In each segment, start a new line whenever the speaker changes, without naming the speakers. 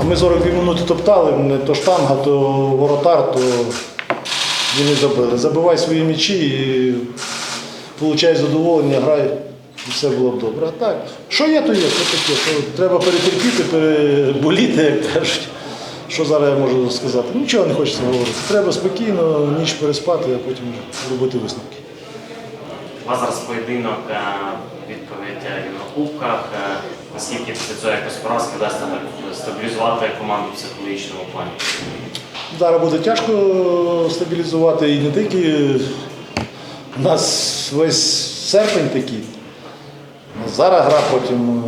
А ми 42 минути топтали, не то штанга, то воротар, то не забили. Забивай свої м'ячі і получай задоволення, грай, і все було б добре. А так, що є, то є, що таке. То треба перетерпіти, переболіти, як кажуть. Що зараз я можу сказати? Нічого не хочеться говорити. Треба спокійно, ніч переспати, а потім робити висновки.
У вас зараз поєдинок, е, відповідь е, в Єврокубках. Е, Наскільки після цього якось поразки вдасться стабілізувати команду в психологічному плані?
Зараз буде тяжко стабілізувати і не тільки у нас весь серпень такий. Зараз гра, потім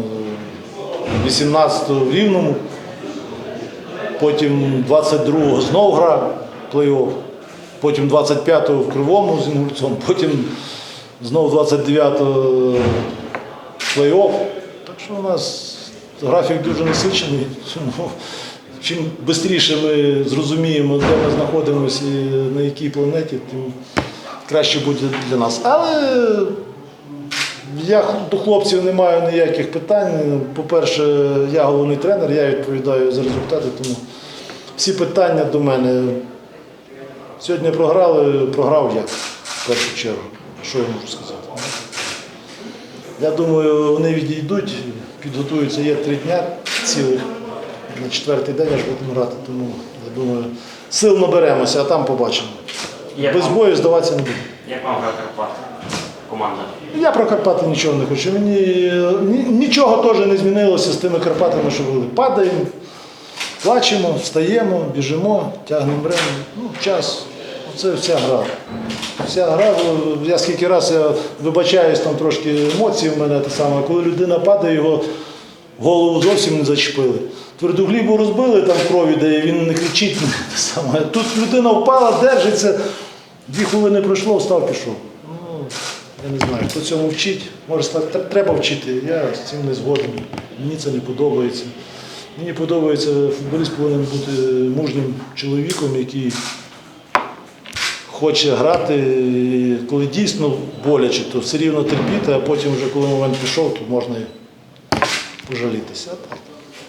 е, 18-го в Рівному, потім 22-го знову гра плей-офф, потім 25-го в Кривому з Інгульцем, потім знову 29-го плей-офф. Що у нас графік дуже насичений. Чим швидше ми зрозуміємо, де ми знаходимося і на якій планеті, тим краще буде для нас. Але я до хлопців не маю ніяких питань. По-перше, я головний тренер, я відповідаю за результати, тому всі питання до мене. Сьогодні програли, програв я в першу чергу. Що я можу сказати? Я думаю, вони відійдуть, підготуються, є три дня цілих. На четвертий день аж будемо грати, тому я думаю, сил наберемося, а там побачимо.
Як
Без
вам,
бою здаватися не буду.
як вам гра Карпат? Команда?
Я про Карпати нічого не хочу. Мені ні- нічого теж не змінилося з тими Карпатами, що були. Падаємо, плачемо, встаємо, біжимо, тягнемо ремень. Ну, час. Це вся гра. Вся гра, я скільки раз я вибачаюсь, там трошки емоцій в мене те саме. Коли людина падає, його голову зовсім не зачепили. Тверду глібу розбили, там крові дає, він не кричить. Те саме. Тут людина впала, держиться, дві хвилини пройшло, встав, пішов. Ну, я не знаю, хто цьому вчить. Може, сказати, треба вчити. Я з цим не згоден. Мені це не подобається. Мені подобається, футболіст повинен бути мужнім чоловіком, який хоче грати. Коли дійсно боляче, то все рівно терпіти, а потім, вже коли момент пішов, то можна пожалітися.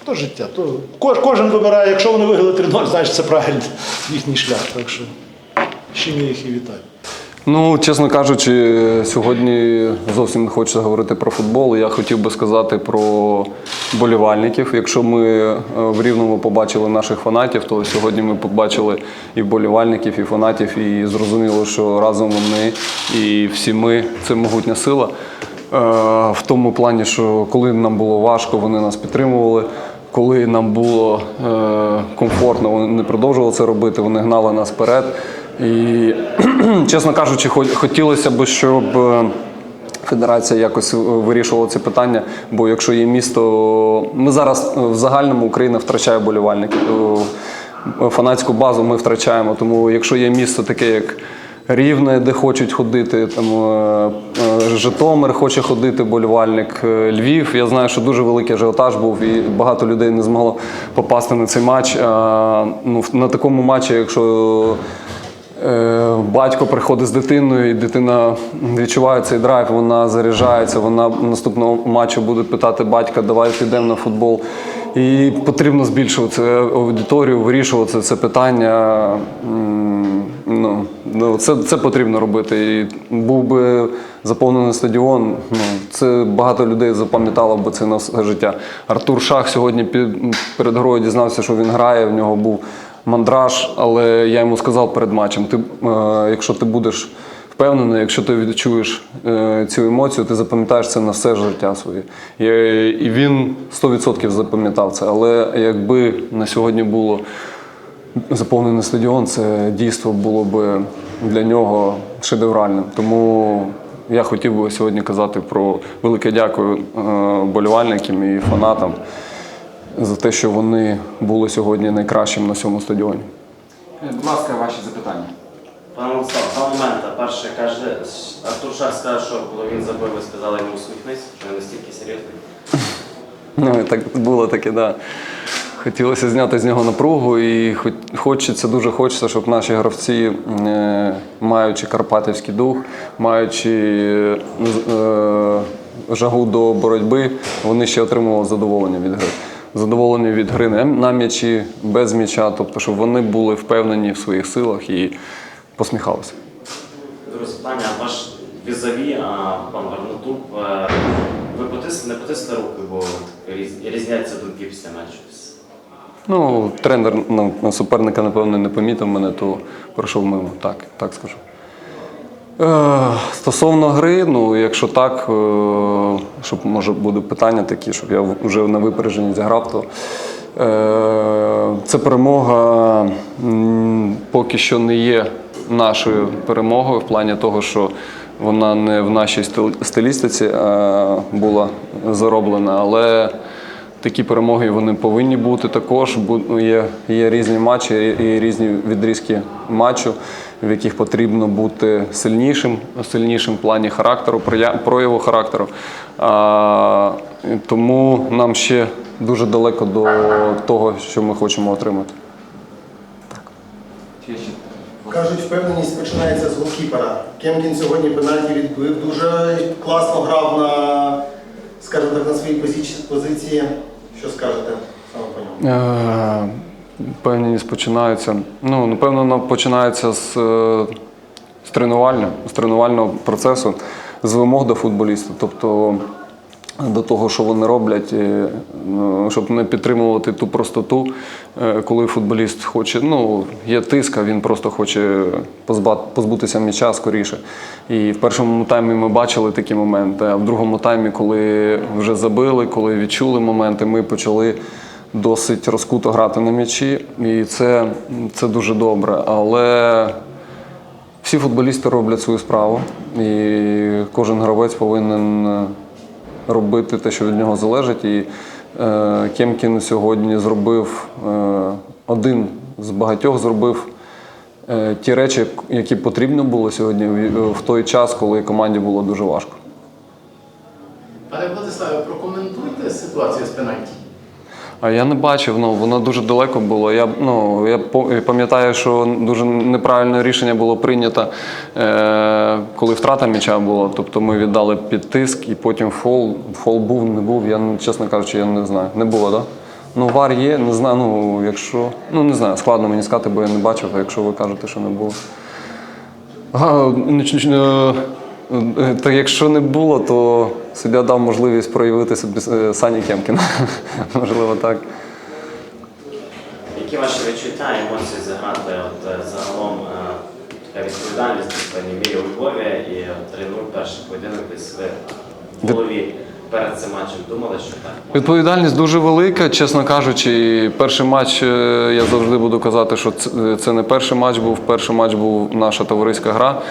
То життя. То... ко- Кожен вибирає, якщо вони виграли 3-0, значить це правильно їхній шлях. Так що ще я їх і вітаю.
Ну, чесно кажучи, сьогодні зовсім не хочеться говорити про футбол. Я хотів би сказати про болівальників. Якщо ми е, в Рівному побачили наших фанатів, то сьогодні ми побачили і вболівальників, і фанатів, і зрозуміло, що разом вони і всі ми це могутня сила. Е, В тому плані, що коли нам було важко, вони нас підтримували. Коли нам було е, комфортно, вони не продовжували це робити, вони гнали нас вперед. І, чесно кажучи, хо- хотілося б, щоб е, федерація якось е, вирішувала це питання. Бо якщо є місто, ми зараз е, в загальному Україна втрачає болівальників. Фанатську базу ми втрачаємо. Тому якщо є місто таке, як Рівне, де хочуть ходити, там Житомир хоче ходити, болівальник, Львів. Я знаю, що дуже великий ажіотаж був, і багато людей не змогло попасти на цей матч. А, ну, на такому матчі, якщо Батько приходить з дитиною, і дитина відчуває цей драйв, вона заряджається, вона наступного матчу буде питати батька, давай підемо на футбол. І потрібно збільшувати аудиторію, вирішувати це питання. Ну, ну, це, це потрібно робити. І був би заповнений стадіон. Ну, це багато людей запам'ятало би це на все життя. Артур Шах сьогодні під, перед грою дізнався, що він грає. В нього був мандраж, але я йому сказав перед матчем: ти, е, якщо ти будеш впевнений, якщо ти відчуєш е, цю емоцію, ти запам'ятаєш це на все життя своє. І, він 100% запам'ятав це. Але якби на сьогодні було заповнений стадіон, це дійство було б для нього шедевральним. Тому я хотів би сьогодні казати про велике дякую е, болівальникам і фанатам за те, що вони були сьогодні найкращим на цьому стадіоні.
Будь ласка, ваші запитання.
Пане з того моменту, перше каже, Артур Шах сказав, що коли він забив, ви сказали йому усміхнись, що не настільки серйозний.
Ну, так було таке, да. Хотілося зняти з нього напругу, і хочеться, дуже хочеться, щоб наші гравці, е, маючи карпатівський дух, маючи е, жагу до боротьби, вони ще отримували задоволення від гри. Задоволені від гри на- на м'ячі, без м'яча, тобто, щоб вони були впевнені в своїх силах і посміхалися.
Друге питання. Ваш візаві, пан Гарнатуп, е, ви потисли, не потисли руки, бо різ- різняться думки після матчу.
Ну, тренер ну, суперника, напевно, не помітив мене, то пройшов мимо. Так, так скажу. Е, стосовно гри, ну, якщо так, е, щоб може буде питання такі, щоб я вже на випередженні зіграв, то е, це перемога поки що не є нашою перемогою в плані того, що вона не в нашій стил- стилістиці була зароблена, але такі перемоги вони повинні бути також. Бу- Є, є різні матчі і різні відрізки матчу, в яких потрібно бути сильнішим, сильнішим в плані характеру, прояву характеру. А, тому нам ще дуже далеко до того, що ми хочемо отримати.
Кажуть, впевненість починається з голкіпера. Кемкін сьогодні пенальті відбив, дуже класно грав на, скажімо так, на своїй позиції. Що скажете саме по ньому?
Е, починається. Ну, напевно, вона починається з, е, з тренувального, з тренувального процесу, з вимог до футболіста. Тобто до того, що вони роблять, ну, щоб не підтримувати ту простоту, е, коли футболіст хоче, ну, є тиск, а він просто хоче позбутися м'яча скоріше. І в першому таймі ми бачили такі моменти, а в другому таймі, коли вже забили, коли відчули моменти, ми почали досить розкуто грати на м'ячі, і це, це дуже добре. Але всі футболісти роблять свою справу, і кожен гравець повинен е, робити те, що від нього залежить. І е, Кемкін сьогодні зробив е, один з багатьох зробив е, ті речі, які потрібно було сьогодні в- той час, коли команді було дуже важко.
Пане Владиславе, прокоментуйте ситуацію з пенальті.
А я не бачив, ну воно дуже далеко було. Я ну я пам'ятаю, що дуже неправильне рішення було прийнято, е, коли втрата м'яча була. Тобто ми віддали під тиск і потім фол. Фол був, не був. Я чесно кажучи, я не знаю. Не було, так? Да? Ну, вар є, не знаю. Ну, якщо. Ну не знаю, складно мені сказати, бо я не бачив, а якщо ви кажете, що не було. А, Так якщо не було, то суддя дав можливість проявити собі е, Сані Кемкіна. Можливо, так.
Які ваші відчуття, емоції зіграти от, е, загалом е, така відповідальність в певній мірі у Львові і 3-0 перший поєдинок десь ви в голові перед цим матчем думали, що так?
Відповідальність дуже велика, чесно кажучи. Перший матч я завжди буду казати, що це не перший матч був. Перший матч був наша товариська гра.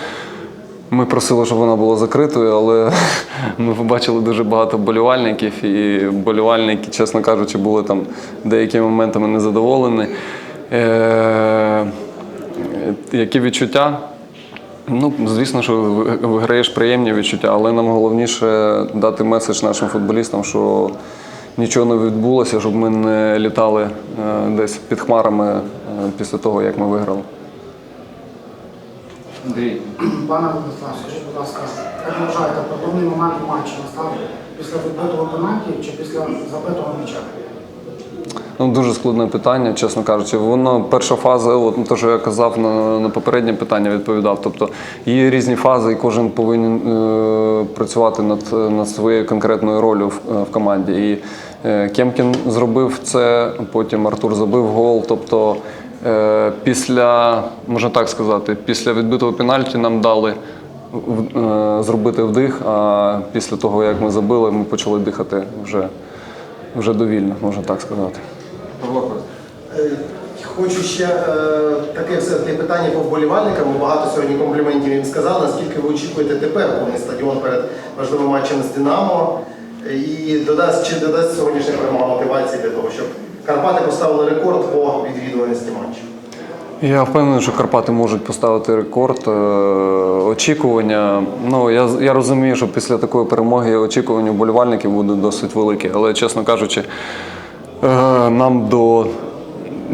Ми просили, щоб вона була закритою, але ми побачили дуже багато болівальників, і болівальники, чесно кажучи, були там деякими моментами незадоволені. Е, які відчуття? Ну, звісно, що ви- виграєш приємні відчуття, але нам головніше дати меседж нашим футболістам, що нічого не відбулося, щоб ми не літали е, десь під хмарами е, після того, як ми виграли.
Андрій,
Пане Владислав, скажіть, будь ласка, як ви вважаєте, проблемний момент матчу настав після відбитого пенальті чи після забитого м'яча?
Ну, дуже складне питання, чесно кажучи. Воно перша фаза, от ну, те, що я казав на, на попереднє питання, відповідав. Тобто є різні фази, і кожен повинен е, працювати над, над своєю конкретною ролью в, в команді. І е, Кемкін зробив це, потім Артур забив гол. Тобто після, можна так сказати, після відбитого пенальті нам дали е, зробити вдих, а після того, як ми забили, ми почали дихати вже, вже довільно, можна так сказати.
Павло
Е, Хочу ще е, таке все-таки питання по вболівальникам. Багато сьогодні компліментів їм сказав. Наскільки ви очікуєте тепер повний стадіон перед важливим матчем з Динамо? Е, І додасть, чи додасть сьогоднішня перемога мотивації для того, щоб Карпати поставили рекорд по відвідуваності матчу?
Я впевнений, що Карпати можуть поставити рекорд. Е, Очікування. Ну я, я розумію, що після такої перемоги очікування вболівальників буде досить велике. Але, чесно кажучи, е, нам до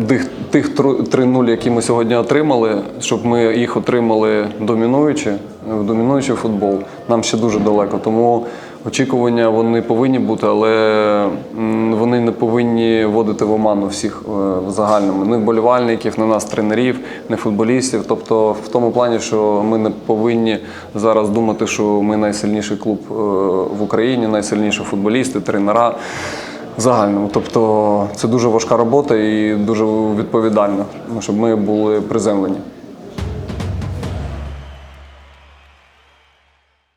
тих, тих тру- 3-0, які ми сьогодні отримали, щоб ми їх отримали домінуючи, в домінуючий футбол, нам ще дуже далеко. Тому очікування вони повинні бути, але вони не повинні вводити в оману всіх е, в загальному. Не вболівальників, не нас, тренерів, не футболістів. Тобто, в тому плані, що ми не повинні зараз думати, що ми найсильніший клуб е, в Україні, найсильніші футболісти, тренера. в Загальному, тобто це дуже важка робота і дуже відповідальна, щоб ми були приземлені.